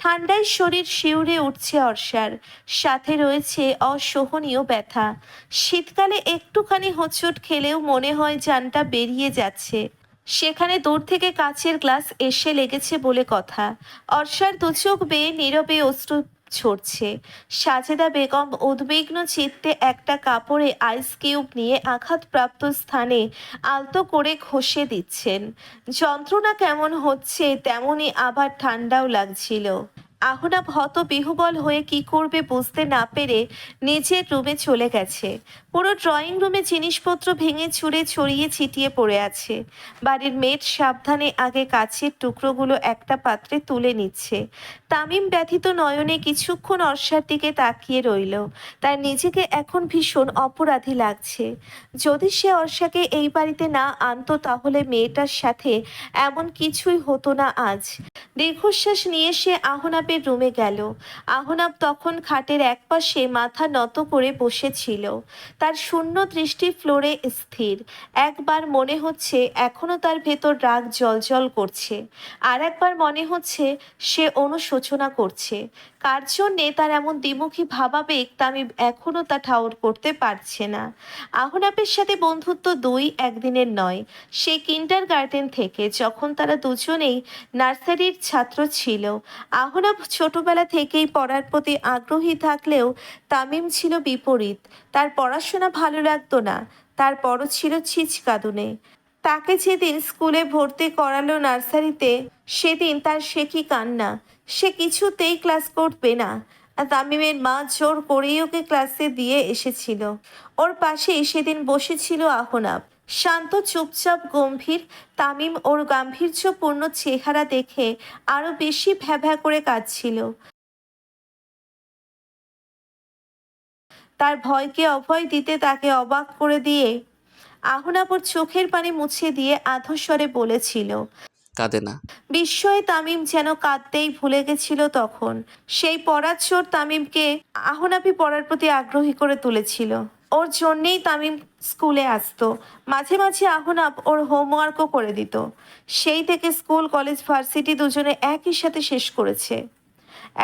ঠান্ডায় শরীর শিউরে উঠছে অর্ষার। সাথে রয়েছে অসহনীয় ব্যথা। শীতকালে একটুখানি হোঁচট খেলেও মনে হয় যানটা বেরিয়ে যাচ্ছে। সেখানে দূর থেকে কাছের গ্লাস এসে লেগেছে বলে কথা। অর্ষার দু চোখ বেয়ে নীরবে অশ্রু ঝরছে সাজেদা বেগম উদ্বিগ্ন চিত্তে একটা কাপড়ে আইস কিউব নিয়ে আঘাতপ্রাপ্ত স্থানে আলতো করে ঘষে দিচ্ছেন। যন্ত্রণা কেমন হচ্ছে তেমনই আবার ঠান্ডাও লাগছিল। আহনাব হত বিহুবল হয়ে কি করবে বুঝতে না পেরে নিজের রুমে চলে গেছে। পুরো ড্রয়িং রুমে জিনিসপত্র ভেঙে চুরে ছড়িয়ে ছিটিয়ে পড়ে আছে। বাড়ির মেয়ের সাবধানে আগে কাছের টুকরোগুলো একটা পাত্রে তুলে নিচ্ছে। তামিম ব্যথিত নয়নে কিছুক্ষণ অর্ষার দিকে তাকিয়ে রইল। তার নিজেকে এখন ভীষণ অপরাধী লাগছে। যদি সে অর্ষাকে এই বাড়িতে না আনতো, তাহলে মেয়েটার সাথে এমন কিছুই হতো না আজ। দীর্ঘশ্বাস নিয়ে সে আহনাবের রুমে গেল। আহনাব তখন খাটের একপাশে মাথা নত করে বসেছিল। তার শূন্য দৃষ্টি ফ্লোরে স্থির। একবার মনে হচ্ছে এখনও তার ভেতর রাগ জলজল করছে। আর একবার মনে হচ্ছে সে অনুশোচনা করছে। কার জন্যে তার এমন দ্বিমুখী ভাবাবেগ তা আমি এখনও তা ঠাউর করতে পারছে না। আহনাবের সাথে বন্ধুত্ব দুই একদিনের নয়। সে কিন্ডার গার্ডেন থেকে, যখন তারা দুজনেই নার্সারির ছাত্র ছিল। আহনাব ছোটবেলা থেকেই পড়ার প্রতি আগ্রহী থাকলেও তামিম ছিল বিপরীত। তার পড়াশোনা ভালো লাগতো না। তার তারপরও ছিল ছিচকাদুনে। তাকে যেদিন স্কুলে ভর্তি করালো নার্সারিতে, সেদিন তার সে কি কান্না? সে কিছুতেই ক্লাস করবে না। তামিমের মা জোর করেই ওকে ক্লাসে দিয়ে এসেছিল। ওর পাশেই সেদিন বসেছিল আহনাব। শান্ত চুপচাপ গম্ভীর তামিম ওর গাম্ভীর্যপূর্ণ চেহারা দেখে আরও বেশি ভ্যাভ্যা করে কাঁদছিল। তার ভয়কে অভয় দিতে তাকে অবাক করে দিয়ে আহনাব ওর চোখের পানি মুছে দিয়ে আধস্বরে বলেছিল কাঁদে না। বিস্ময়ে তামিম যেন কাঁদতেই ভুলে গেছিল তখন। সেই পড়ার চোর তামিমকে আহনাপি পড়ার প্রতি আগ্রহী করে তুলেছিল। ওর জন্যেই তামিম স্কুলে আসতো। মাঝে মাঝে আহনাব ওর হোমওয়ার্কও করে দিত। সেই থেকে স্কুল কলেজ ভার্সিটি দুজনে একই সাথে শেষ করেছে।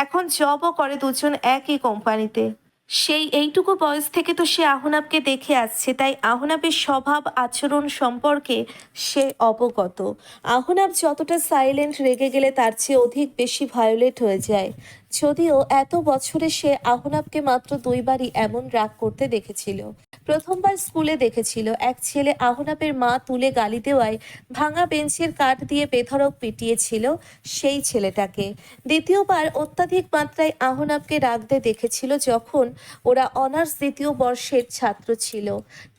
এখন জবও করে দুজন একই কোম্পানিতে সেই এইটুকু বয়স থেকে তো সে আহনাবকে দেখে আসছে, তাই আহনাবের স্বভাব, আচরণ সম্পর্কে সে অবগত। আহনাব যতটা সাইলেন্ট রেগে গেলে তার চেয়ে অধিক বেশি ভায়োলেট হয়ে যায়। যদিও এত বছরে সে আহনাবকে মাত্র দুইবারই এমন রাগ করতে দেখেছিল। প্রথমবার স্কুলে দেখেছিল। এক ছেলে আহনাবের মা তুলে গালি দেওয়ায় ভাঙা বেঞ্চের কাঠ দিয়ে বেধড়ক পিটিয়েছিল সেই ছেলেটাকে। দ্বিতীয়বার অত্যাধিক মাত্রায় আহনাবকে রাগতে দেখেছিল যখন ওরা অনার্স দ্বিতীয় বর্ষের ছাত্র ছিল।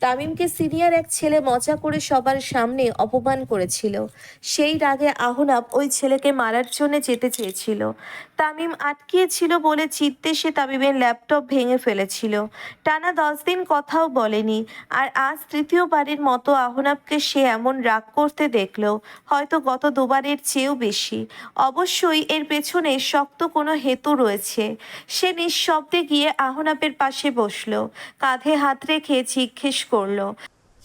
তামিমকে সিনিয়র এক ছেলে মজা করে সবার সামনে অপমান করেছিল। সেই রাগে আহনাব ওই ছেলেকে মারার জন্য যেতে চেয়েছিল। তামিম আটকিয়েছিল বলে চিত্তে সে তামিমের ল্যাপটপ ভেঙে ফেলেছিল। টানা দশ দিন কথাও বলেনি। আর আজ তৃতীয়বারের মতো আহনাবকে সে এমন রাগ করতে দেখল হয়তো গত দুবারের চেয়েও বেশি। অবশ্যই এর পেছনে শক্ত কোনো হেতু রয়েছে। সে নিঃশব্দে গিয়ে আহনাবের পাশে বসল কাঁধে হাত রেখে জিজ্ঞেস করল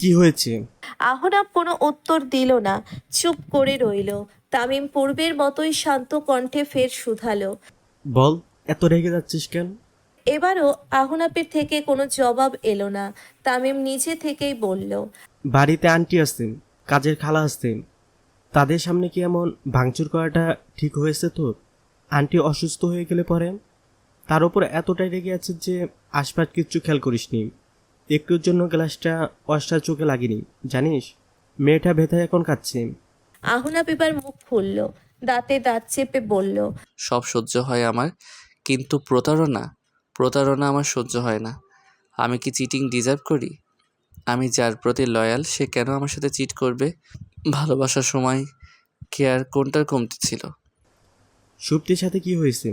কি হয়েছে? আহনাব কোনো উত্তর দিল না চুপ করে রইল। তামিম পূর্বের মতোই শান্ত কণ্ঠে ফের শুধালো বল এত রেগে যাচ্ছিস কেন? এবারও আহনাপের থেকে কোনো জবাব এলো না। তামিম নিজে থেকেই বলল বাড়িতে আন্টি আসতেন কাজের খালা আসতেন তাদের সামনে কি এমন ভাঙচুর করাটা ঠিক হয়েছে তোর আন্টি অসুস্থ হয়ে গেলে পরে? তার উপর এতটাই রেগে আছে যে আশপাশ কিচ্ছু খেয়াল করিসনি। একটুর জন্য গ্লাসটা অষ্টার চোখে লাগেনি জানিস? মেয়েটা ভেতায় এখন কাচ্ছে আহনাপ পেপার মুখ খুলল দাঁতে দাঁত চেপে বলল সব সহ্য হয় আমার কিন্তু প্রতারণা প্রতারণা আমার সহ্য হয় না। আমি কি চিটিং ডিজার্ভ করি? আমি যার প্রতি লয়াল সে কেন আমার সাথে চিট করবে? ভালোবাসার সময় কেয়ার কোনটার কমতি ছিল? সুপ্তির সাথে কি হয়েছে?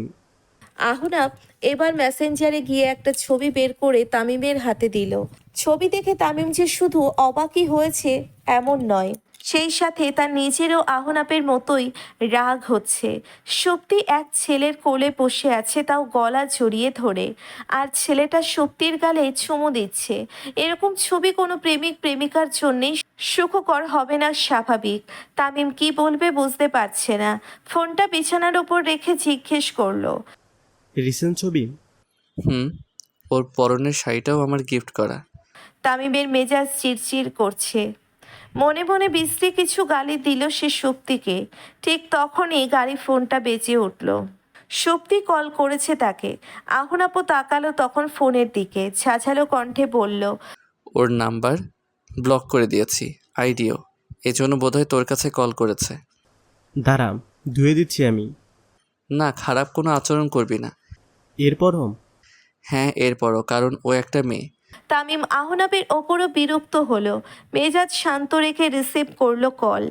আহনাব এবার মেসেঞ্জারে গিয়ে একটা ছবি বের করে তামিমের হাতে দিল। ছবি দেখে তামিম যে শুধু অবাকই হয়েছে এমন নয়। সেই সাথে তার নিজেরও আহনাপের মতোই রাগ হচ্ছে। শক্তি এক ছেলের কোলে বসে আছে তাও গলা জড়িয়ে ধরে। আর ছেলেটা শক্তির গালে চুমু দিচ্ছে। এরকম ছবি কোনো প্রেমিক প্রেমিকার জন্যেই সুখকর হবে না স্বাভাবিক। তামিম কি বলবে বুঝতে পারছে না। ফোনটা বিছানার ওপর রেখে জিজ্ঞেস করল। রিসেন্ট ছবি? হুম ওর পরনের শাড়িটাও আমার গিফট করা। তামিমের মেজাজ চিরচির করছে। মনে মনে বিশ্রী কিছু গালি দিল সে শক্তিকে ঠিক তখনই গাড়ি ফোনটা বেজে উঠল। শক্তি কল করেছে তাকে। আহনাপো তাকালো তখন ফোনের দিকে। ঝাঝালো কণ্ঠে বলল ওর নাম্বার ব্লক করে দিয়েছি আইডিও। এজন্য বোধহয় তোর কাছে কল করেছে। দাঁড়া ধুয়ে দিচ্ছি আমি। না খারাপ কোনো আচরণ করবি না। এরপরও? হ্যাঁ এরপরও কারণ ও একটা মেয়ে। তামিম আহনাবের ওপরও বিরক্ত হলো। মেজাজ শান্ত রেখে রিসিভ করল কল।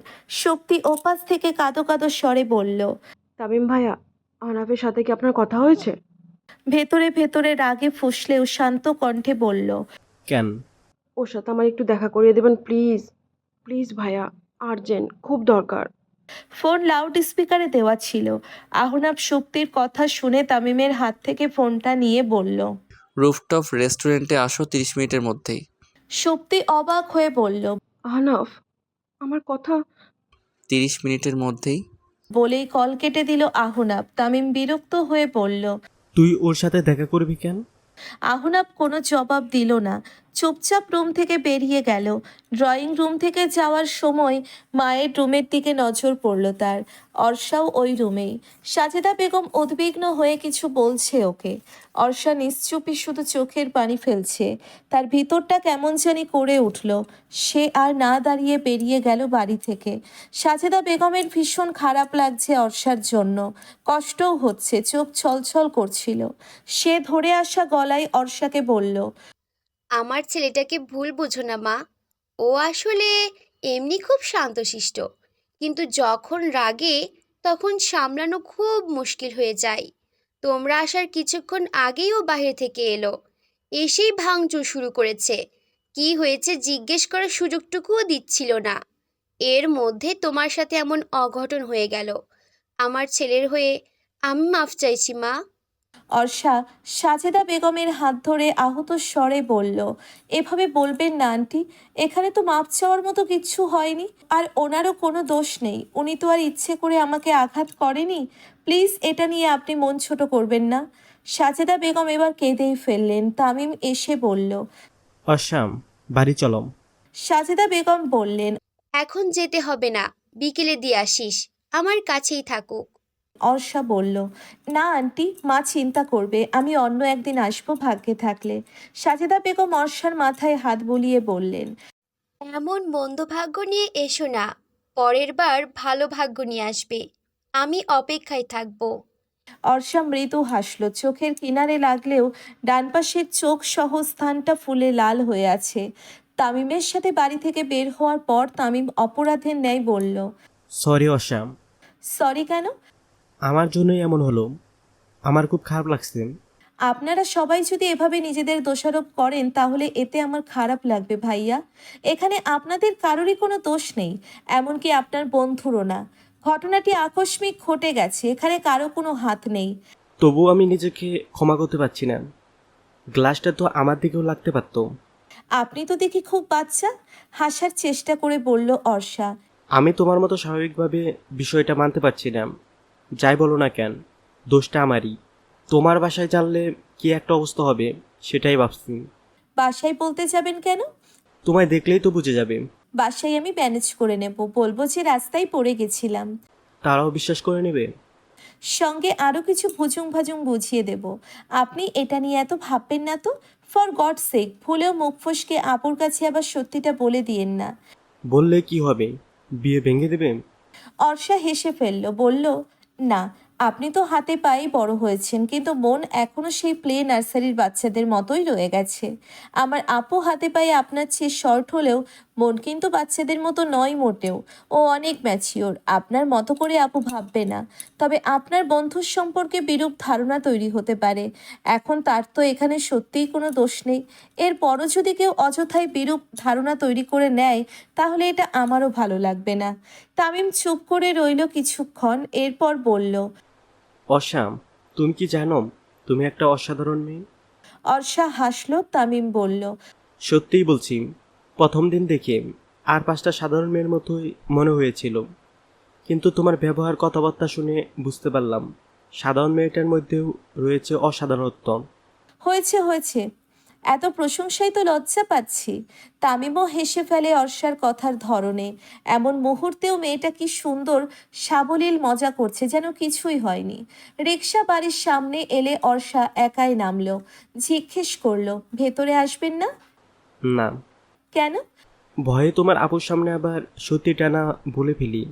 শক্তি ওপাশ থেকে কাঁদো কাদো স্বরে বলল তামিম ভাইয়া আহনাবের সাথে কি আপনার কথা হয়েছে? ভেতরে ভেতরে রাগে ফুসলেও শান্ত কণ্ঠে বলল কেন? ওর সাথে আমার একটু দেখা করিয়ে দেবেন প্লিজ। প্লিজ ভাইয়া আর্জেন্ট খুব দরকার। ফোন লাউড স্পিকারে দেওয়া ছিল। আহনাব শক্তির কথা শুনে তামিমের হাত থেকে ফোনটা নিয়ে বলল রুফটপ রেস্টুরেন্টে আসো তিরিশ মিনিটের মধ্যেই। সত্যি অবাক হয়ে বলল আহনাফ আমার কথা তিরিশ মিনিটের মধ্যেই। বলেই কল কেটে দিল আহনাব। তামিম বিরক্ত হয়ে বলল তুই ওর সাথে দেখা করবি কেন? আহনাব কোনো জবাব দিল না। চুপচাপ রুম থেকে বেরিয়ে গেল। ড্রয়িং রুম থেকে যাওয়ার সময় মায়ের রুমের দিকে নজর পড়ল তার। অর্ষাও ওই রুমেই। সাজেদা বেগম উদ্বিগ্ন হয়ে কিছু বলছে ওকে। অর্ষা নিশ্চুপি শুধু চোখের পানি ফেলছে। তার ভিতরটা কেমন জানি করে উঠল। সে আর না দাঁড়িয়ে বেরিয়ে গেল বাড়ি থেকে। সাজেদা বেগমের ভীষণ খারাপ লাগছে অর্ষার জন্য। কষ্টও হচ্ছে, চোখ ছলছল করছিল। সে ধরে আসা গলায় অর্ষাকে বলল আমার ছেলেটাকে ভুল বুঝো না, মা। ও আসলে এমনি খুব শান্তশিষ্ট। কিন্তু যখন রাগে, তখন সামলানো খুব মুশকিল হয়ে যায়। তোমরা আসার কিছুক্ষণ আগেই ও বাইরে থেকে এলো। এসেই ভাঙচুর শুরু করেছে। কি হয়েছে জিজ্ঞেস করার সুযোগটুকুও দিচ্ছিল না। এর মধ্যে তোমার সাথে এমন অঘটন হয়ে গেল। আমার ছেলের হয়ে আমি মাফ চাইছি, মা। অর্ষা সাজেদা বেগমের হাত ধরে আহত স্বরে বলল এভাবে বলবেন না আন্টি। এখানে তো মাপ চাওয়ার মতো কিচ্ছু হয়নি। আর ওনারও কোনো দোষ নেই। উনি তো আর ইচ্ছে করে আমাকে আঘাত করেনি। প্লিজ এটা নিয়ে আপনি মন ছোট করবেন না। সাজেদা বেগম এবার কেঁদেই ফেললেন। তামিম এসে বলল অশ্যাম বাড়ি চলম সাজেদা বেগম বললেন এখন যেতে হবে না। বিকেলে দিয়ে আসিস। আমার কাছেই থাকুক। অর্ষা বলল না আন্টি মা চিন্তা করবে আমি অন্য একদিন আসব ভাগ্যে থাকলে। সাজেদা বেগম অর্ষার মাথায় হাত বুলিয়ে বললেন এমন মন্দ ভাগ্য নিয়ে এসো না পরের বার ভালো ভাগ্য নিয়ে আসবে আমি অপেক্ষায় থাকব। অর্ষা মৃদু হাসল চোখের কিনারে লাগলেও ডান পাশের চোখ সহ স্থানটা ফুলে লাল হয়ে আছে। তামিমের সাথে বাড়ি থেকে বের হওয়ার পর তামিম অপরাধের ন্যায় বলল সরি অশ্যাম। সরি কেন? আমার জন্যই এমন হলো। আমার খুব খারাপ লাগছে। আপনারা সবাই যদি এভাবে নিজেদের দোষারোপ করেন তাহলে এতে আমার খারাপ লাগবে ভাইয়া। এখানে আপনাদের কারোরই কোনো দোষ নেই এমনকি আপনার বন্ধুরও না। ঘটনাটি আকস্মিক ঘটে গেছে এখানে কারও কোনো হাত নেই। তবুও আমি নিজেকে ক্ষমা করতে পারছি না। গ্লাসটা তো আমার দিকেও লাগতে পারতো। আপনি তো দেখি খুব বাচ্চা। হাসার চেষ্টা করে বলল অর্ষা। আমি তোমার মতো স্বাভাবিকভাবে বিষয়টা মানতে পারছি না। যাই বলো না কেন দোষটা আমারই। তোমার বাসায় জানলে কি একটা অবস্থা হবে সেটাই ভাবছি। বাসায় বলতে যাবেন কেন? তোমায় দেখলেই তো বুঝে যাবে। বাসায় আমি ম্যানেজ করে নেব বলব যে রাস্তায় পড়ে গেছিলাম। তারাও বিশ্বাস করে নেবে? সঙ্গে আরও কিছু ভুজুং ভাজুং বুঝিয়ে দেব। আপনি এটা নিয়ে এত ভাববেন না তো? ফর গড সেক ভুলেও মুখ ফসকে আপুর কাছে আবার সত্যিটা বলে দিয়েন না। বললে কি হবে? বিয়ে ভেঙে দেবে? অর্ষা হেসে ফেলল বলল না, আপনি তো হাতে পায়ে বড় হয়েছেন, কিন্তু মন এখনও সেই প্লে নার্সারির বাচ্চাদের মতোই রয়ে গেছে। আমার আপু হাতে পায়ে আপনার চেয়ে শর্ট হলেও মন কিন্তু বাচ্চাদের মতো নয় মোটেও। ও অনেক ম্যাচিওর আপনার মতো করে আপু ভাববে না। তবে আপনার বন্ধুর সম্পর্কে বিরূপ ধারণা তৈরি হতে পারে। এখন তার তো এখানে সত্যিই কোনো দোষ নেই। এরপরও যদি কেউ অযথায় বিরূপ ধারণা তৈরি করে নেয় তাহলে এটা আমারও ভালো লাগবে না। তামিম চুপ করে রইল কিছুক্ষণ এরপর বলল অশ্যাম তুমি কি জানো তুমি একটা অসাধারণ মেয়ে? অর্ষা হাসলো তামিম বলল সত্যিই বলছি প্রথম দিন দেখে আর পাঁচটা সাধারণ মেয়ের মতোই মনে হয়েছিল। কিন্তু তোমার ব্যবহার কথাবার্তা শুনে বুঝতে পারলাম সাধারণ মেয়েটার মধ্যেও রয়েছে অসাধারণত্ব। হয়েছে হয়েছে। এত প্রশংসায় তো লজ্জা পাচ্ছি। তামিমও হেসে ফেলে অর্ষার কথার ধরনে। এমন মুহূর্তেও মেয়েটা কি সুন্দর সাবলীল মজা করছে যেন কিছুই হয়নি। রিক্সা বাড়ির সামনে এলে অর্ষা একাই নামলো জিজ্ঞেস করল ভেতরে আসবেন না? না। কেন? ভয়ে তোমার আপুর সামনে আবার সত্যিটা না বলে ফেলি।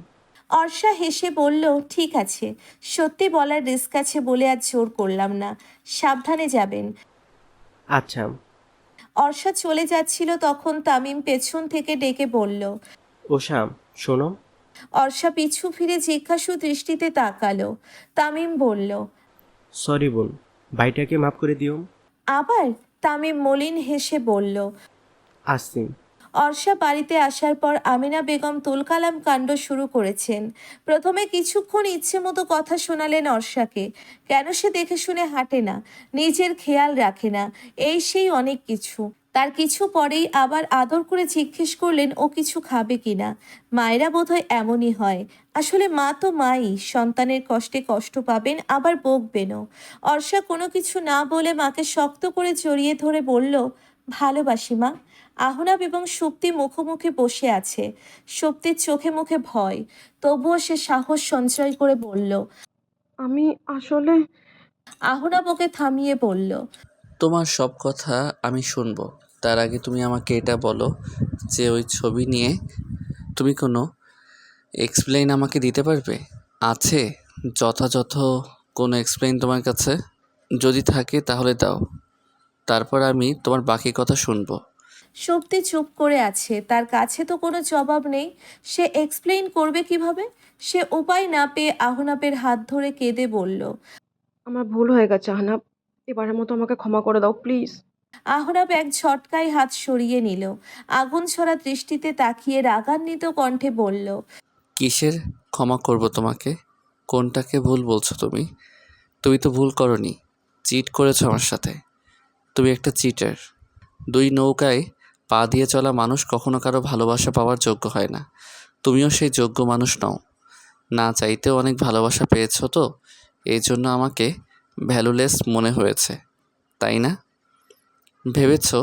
অর্ষা হেসে বলল ঠিক আছে। সত্যি বলার রিস্ক আছে বলে আজ জোর করলাম না। সাবধানে যাবেন। আচ্ছা। অর্ষা চলে যাচ্ছিল তখন তামিম পেছন থেকে ডেকে বলল ওশাম শোনো। অর্ষা পিছু ফিরে জিজ্ঞাসু দৃষ্টিতে তাকালো। তামিম বলল সরি বোন ভাইটাকে মাফ করে দিও। আবার? তামিম মলিন হেসে বলল আসছি অর্ষা বাড়িতে আসার পর আমিনা বেগম তুলকালাম কাণ্ড শুরু করেছেন। প্রথমে কিছুক্ষণ ইচ্ছে মতো কথা শোনালেন অর্ষাকে। কেন সে দেখে শুনে হাঁটে না, নিজের খেয়াল রাখে না, এই সেই অনেক কিছু। তার কিছু পরেই আবার আদর করে জিজ্ঞেস করলেন, ও কিছু খাবে কিনা মায়েরা বোধহয় এমনই হয়। আসলে মা তো মাই, সন্তানের কষ্টে কষ্ট পাবেন, আবার বকবেনও। অর্ষা কোনো কিছু না বলে মাকে শক্ত করে জড়িয়ে ধরে বলল ভালোবাসি মা। আহনাব এবং শক্তি মুখোমুখি বসে আছে। সুপ্তির চোখে মুখে ভয়। তবুও সে সাহস সঞ্চয় করে বলল আমি আসলে আহনাব ওকে থামিয়ে বলল তোমার সব কথা আমি শুনব। তার আগে তুমি আমাকে এটা বলো যে ওই ছবি নিয়ে তুমি কোনো এক্সপ্লেইন আমাকে দিতে পারবে? আছে যথাযথ কোনো এক্সপ্লেইন তোমার কাছে? যদি থাকে তাহলে দাও। তারপর আমি তোমার বাকি কথা শুনব। সুপ্তি চুপ করে আছে তার কাছে তো কোনো জবাব নেই। সে এক্সপ্লেইন করবে কীভাবে? সে উপায় না পেয়ে আহনাবের হাত ধরে কেঁদে বলল আমার ভুল হয়ে গেছে আহনাব এবারের মতো আমাকে ক্ষমা করে দাও প্লিজ। আহনাব এক ঝটকায় হাত সরিয়ে নিল। আগুন ছড়া দৃষ্টিতে তাকিয়ে রাগান্বিত কণ্ঠে বলল কিসের ক্ষমা করব তোমাকে? কোনটাকে ভুল বলছো তুমি? তুমি তো ভুল করনি। চিট করেছ আমার সাথে। তুমি একটা চিটার দুই নৌকায় পা দিয়ে চলা মানুষ কখনো কারও ভালোবাসা পাওয়ার যোগ্য হয় না। তুমিও সেই যোগ্য মানুষ নও। না চাইতেও অনেক ভালোবাসা পেয়েছ তো? এই জন্য আমাকে ভ্যালুলেস মনে হয়েছে তাই না? ভেবেছ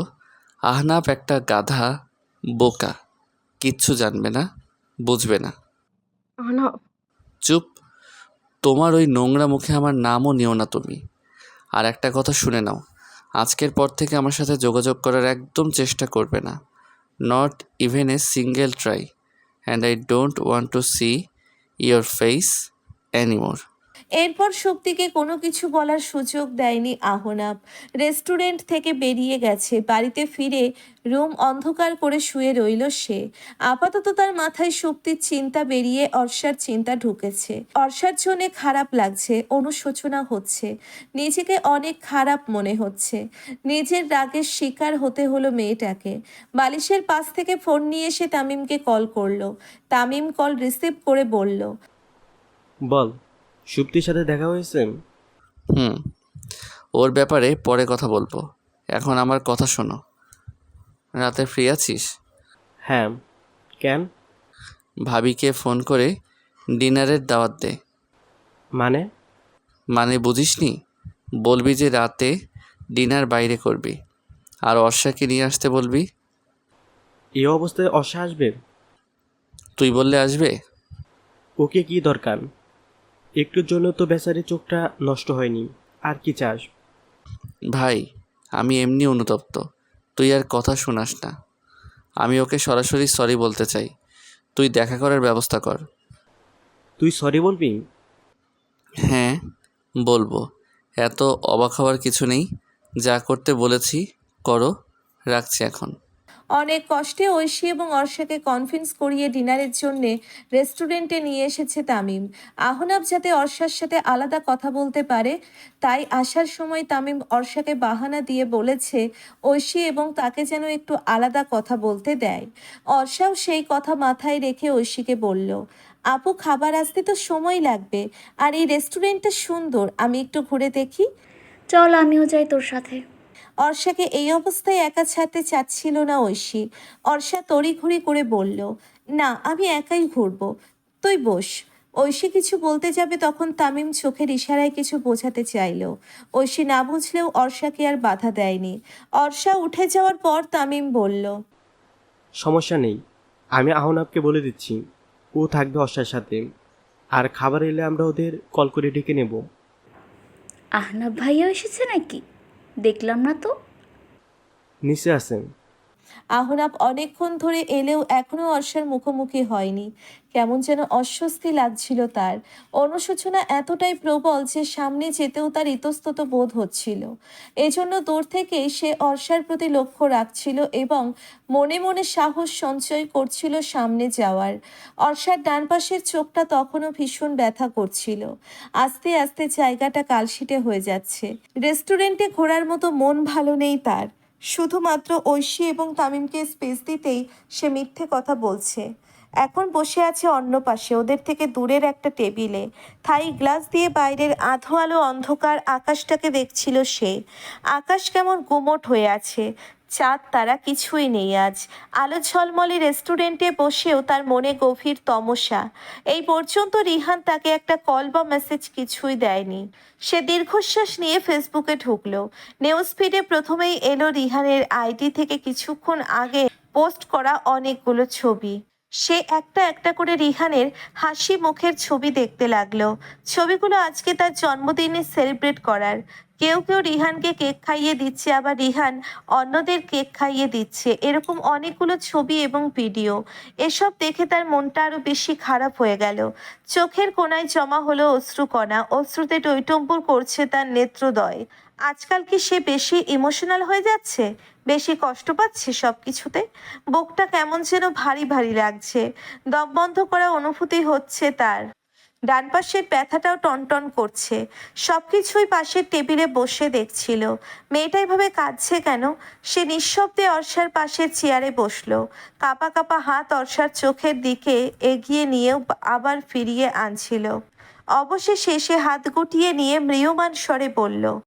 আহনাপ একটা গাধা বোকা। কিচ্ছু জানবে না বুঝবে না। চুপ। তোমার ওই নোংরা মুখে আমার নামও নিও না তুমি। আর একটা কথা শুনে নাও। আজকের পর থেকে আমার সাথে যোগাযোগ করার একদম চেষ্টা করবে না। Not even a single try and I don't want to see your face anymore এরপর শক্তিকে কোনো কিছু বলার সুযোগ দেয়নি আহনাব। রেস্টুরেন্ট থেকে বেরিয়ে গেছে। বাড়িতে ফিরে রুম অন্ধকার করে শুয়ে রইল সে। আপাতত তার মাথায় শক্তির চিন্তা বেরিয়ে অর্ষার চিন্তা ঢুকেছে। অর্ষার জন্য খারাপ লাগছে, অনুশোচনা হচ্ছে। নিজেকে অনেক খারাপ মনে হচ্ছে। নিজের রাগের শিকার হতে হলো মেয়েটাকে। বালিশের পাশ থেকে ফোন নিয়ে এসে তামিমকে কল করল। তামিম কল রিসিভ করে বলল, বল। সুপ্তির সাথে দেখা হয়েছে? হুম। ওর ব্যাপারে পরে কথা বলব। এখন আমার কথা শোনো। রাতে ফ্রি আছিস? হ্যাঁ। কেন? ভাবিকে ফোন করে ডিনারের দাওয়াত দে। মানে? মানে বুঝিসনি? বলবি যে রাতে ডিনার বাইরে করবি। আর অর্ষাকে নিয়ে আসতে বলবি। এই অবস্থায় অসা আসবে? তুই বললে আসবে? ওকে কি দরকার? একটুর জন্য তো বেচারি চোখটা নষ্ট হয়নি। আর কি চাস? ভাই আমি এমনি অনুতপ্ত। তুই আর কথা শোনাস না। আমি ওকে সরাসরি সরি বলতে চাই। তুই দেখা করার ব্যবস্থা কর। তুই সরি বলবি? হ্যাঁ বলব। এত অবাক হওয়ার কিছু নেই। যা করতে বলেছি করো। রাখছি এখন। অনেক কষ্টে ঐশী এবং অর্ষাকে কনফিন্স করিয়ে ডিনারের জন্যে রেস্টুরেন্টে নিয়ে এসেছে তামিম। আহনাব যাতে অর্ষার সাথে আলাদা কথা বলতে পারে, তাই আসার সময় তামিম অর্ষাকে বাহানা দিয়ে বলেছে, ঐশী এবং তাকে যেন একটু আলাদা কথা বলতে দেয়। অর্ষাও সেই কথা মাথায় রেখে ঐশীকে বলল, আপু, খাবার আসতে তো সময় লাগবে, আর এই রেস্টুরেন্টটা সুন্দর, আমি একটু ঘুরে দেখি? চল, আমিও যাই তোর সাথে। অর্ষাকে এই অবস্থায় একা ছাড়তে চাচ্ছিল না ঐশী। অর্ষা তড়িঘড়ি করে বলল না আমি একাই ঘুরবো। তুই বস। ঐশী কিছু বলতে যাবে তখন তামিম চোখের ইশারায় কিছু বোঝাতে চাইল। ঐশী না বুঝলেও অর্ষাকে আর বাধা দেয়নি। অর্ষা উঠে যাওয়ার পর তামিম বলল সমস্যা নেই। আমি আহনাবকে বলে দিচ্ছি ও থাকবে অর্ষার সাথে। আর খাবার এলে আমরা ওদের কল করে ডেকে নেব। আহনাব ভাইয়া এসেছে নাকি? দেখলাম না তো? নিশ্চয় আছেন। আহনাব অনেকক্ষণ ধরে এলেও এখনও অর্ষার মুখোমুখি হয়নি। কেমন যেন অস্বস্তি লাগছিল তার। অনুশোচনা এতটাই প্রবল যে সামনে যেতেও তার ইতস্তত বোধ হচ্ছিল। এজন্য দূর থেকেই সে অর্ষার প্রতি লক্ষ্য রাখছিল এবং মনে মনে সাহস সঞ্চয় করছিল সামনে যাওয়ার। অর্ষার ডান পাশের চোখটা তখনও ভীষণ ব্যথা করছিল। আস্তে আস্তে জায়গাটা কালশিটে হয়ে যাচ্ছে। রেস্টুরেন্টে ঘোরার মতো মন ভালো নেই তার। শুধুমাত্র ঐশী এবং তামিমকে স্পেস দিতেই সে মিথ্যে কথা বলছে। এখন বসে আছে অন্য পাশে, ওদের থেকে দূরের একটা টেবিলে। থাই গ্লাস দিয়ে বাইরের আধো আলো অন্ধকার আকাশটাকে দেখছিল সে। আকাশ কেমন গুমট হয়ে আছে। চাঁদ তারা কিছুই নেই আজ। আলো ঝলমলে রেস্টুরেন্টে বসেও তার মনে গভীর তমসা। এই পর্যন্ত রিহান তাকে একটা কল বা মেসেজ কিছুই দেয়নি। সে দীর্ঘশ্বাস নিয়ে ফেসবুকে ঢুকলো। নিউজ ফিডে প্রথমেই এলো রিহানের আইডি থেকে কিছুক্ষণ আগে পোস্ট করা অনেকগুলো ছবি। সে একটা একটা করে রিহানের হাসি মুখের ছবি দেখতে লাগল। ছবিগুলো আজকে তার জন্মদিনে সেলিব্রেট করার। কেউ কেউ রিহানকে কেক খাইয়ে দিচ্ছে, আবার রিহান অন্যদের কেক খাইয়ে দিচ্ছে। এরকম অনেকগুলো ছবি এবং ভিডিও। এসব দেখে তার মনটা আরও বেশি খারাপ হয়ে গেল। চোখের কোনায় জমা হলো অশ্রুকণা অশ্রুতে টইটম্বুর করছে তার নেত্রদয়। আজকাল কি সে বেশি ইমোশনাল হয়ে যাচ্ছে? বেশি কষ্ট পাচ্ছে সব কিছুতে বুকটা কেমন যেন ভারী ভারী লাগছে। দম বন্ধ করা অনুভূতি হচ্ছে তার। ডান পাশের ব্যথাটাও টনটন করছে। সব কিছুই পাশের টেবিলে বসে দেখছিল। মেয়েটা এভাবে কাঁদছে কেন? সে নিঃশব্দে অর্ষার পাশের চেয়ারে বসল। কাপা কাপা হাত অর্ষার চোখের দিকে এগিয়ে নিয়েও আবার ফিরিয়ে আনছিল। অবশেষে সে হাত গুটিয়ে নিয়ে ম্রিয়মান স্বরে বলল